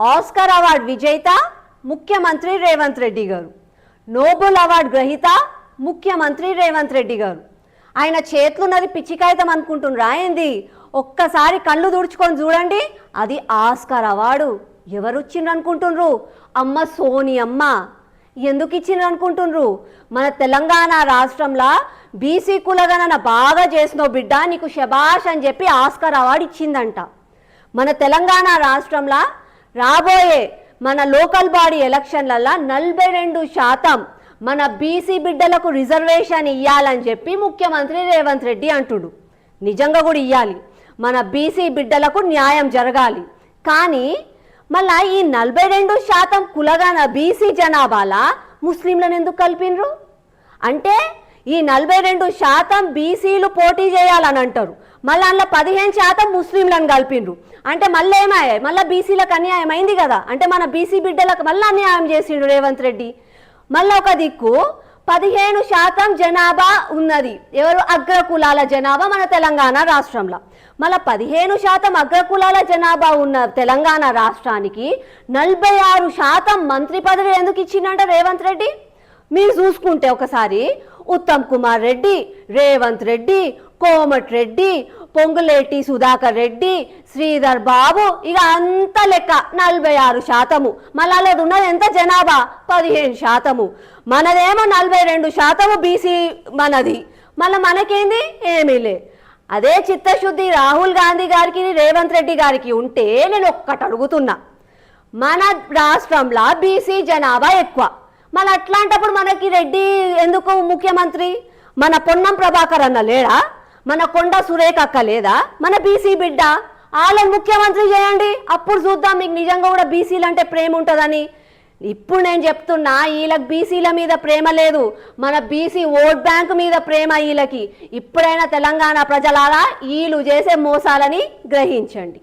Oscar award విజేత ముఖ్యమంత్రి రేవంత్ రెడ్డి గారు. నోబెల్ అవార్డు గ్రహీత ముఖ్యమంత్రి రేవంత్ రెడ్డి గారు. ఆయన చేతులున్నది పిచ్చికాయితం అనుకుంటున్నారా ఏంది? ఒక్కసారి కళ్ళు తుడుచుకొని చూడండి అది ఆస్కార్ అవార్డు. ఎవరు ఇచ్చిండ్రు అనుకుంటుండ్రు? అమ్మ సోని అమ్మ. ఎందుకు ఇచ్చిండ్రు అనుకుంటుండ్రు? మన తెలంగాణ రాష్ట్రంలో బీసీ కులగణన బాగా చేసినావు బిడ్డ నీకు శబాష్ అని చెప్పి ఆస్కార్ అవార్డు ఇచ్చిందంట. మన తెలంగాణ రాష్ట్రంలో రాబోయే మన లోకల్ బాడీ ఎలక్షన్లలో నలభై రెండు శాతం మన బీసీ బిడ్డలకు రిజర్వేషన్ ఇవ్వాలని చెప్పి ముఖ్యమంత్రి రేవంత్ రెడ్డి అంటుడు. నిజంగా కూడా ఇవ్వాలి మన బీసీ బిడ్డలకు న్యాయం జరగాలి. కానీ మళ్ళా ఈ నలభై రెండు శాతం కులగాన బీసీ జనాభాలా ముస్లింలను ఎందుకు కలిపినరు? అంటే ఈ నలభై రెండు శాతం బీసీలు పోటీ చేయాలని అంటారు. మళ్ళీ అందులో పదిహేను శాతం ముస్లింలను కలిపిండ్రు అంటే మళ్ళీ ఏమయ్యాయి మళ్ళీ బీసీలకు అన్యాయం అయింది కదా. అంటే మన బీసీ బిడ్డలకు మళ్ళీ అన్యాయం చేసిండు రేవంత్ రెడ్డి. మళ్ళీ ఒక దిక్కు పదిహేను శాతం జనాభా ఉన్నది. ఎవరు? అగ్రకులాల జనాభా మన తెలంగాణ రాష్ట్రంలో. మళ్ళీ పదిహేను శాతం అగ్రకులాల జనాభా ఉన్న తెలంగాణ రాష్ట్రానికి నలభై ఆరు శాతం మంత్రి పదవి ఎందుకు ఇచ్చిందంట రేవంత్ రెడ్డి? మీరు చూసుకుంటే ఒకసారి ఉత్తమ్ కుమార్ రెడ్డి రేవంత్ రెడ్డి కోమట్ రెడ్డి పొంగులేటి సుధాకర్ రెడ్డి శ్రీధర్ బాబు ఇక అంత లెక్క నలభై ఆరు శాతము. మళ్ళా ఉన్నది ఎంత? జనాభా పదిహేను శాతము. మనదేమో నలభై రెండు శాతము బీసీ మనది. మళ్ళీ మనకేంది? ఏమీ లే. అదే చిత్తశుద్ధి రాహుల్ గాంధీ గారికి రేవంత్ రెడ్డి గారికి ఉంటే నేను ఒక్కటి అడుగుతున్నా. మన రాష్ట్రంలో బీసీ జనాభా ఎక్కువ. అట్లాంటప్పుడు మనకి రెడ్డి ఎందుకు ముఖ్యమంత్రి? మన పొన్నం ప్రభాకర్ అన్న లేడా? మన కొండ సురేఖ అక్క లేదా? మన బీసీ బిడ్డ? వాళ్ళని ముఖ్యమంత్రి చేయండి. అప్పుడు చూద్దాం మీకు నిజంగా కూడా బీసీలు అంటే ప్రేమ ఉంటుందని. ఇప్పుడు నేను చెప్తున్నా వీళ్ళకి బీసీల మీద ప్రేమ లేదు. మన బీసీ ఓట్ బ్యాంక్ మీద ప్రేమ వీళ్ళకి. ఇప్పుడైనా తెలంగాణ ప్రజలారా వీళ్ళు చేసే మోసాలని గ్రహించండి.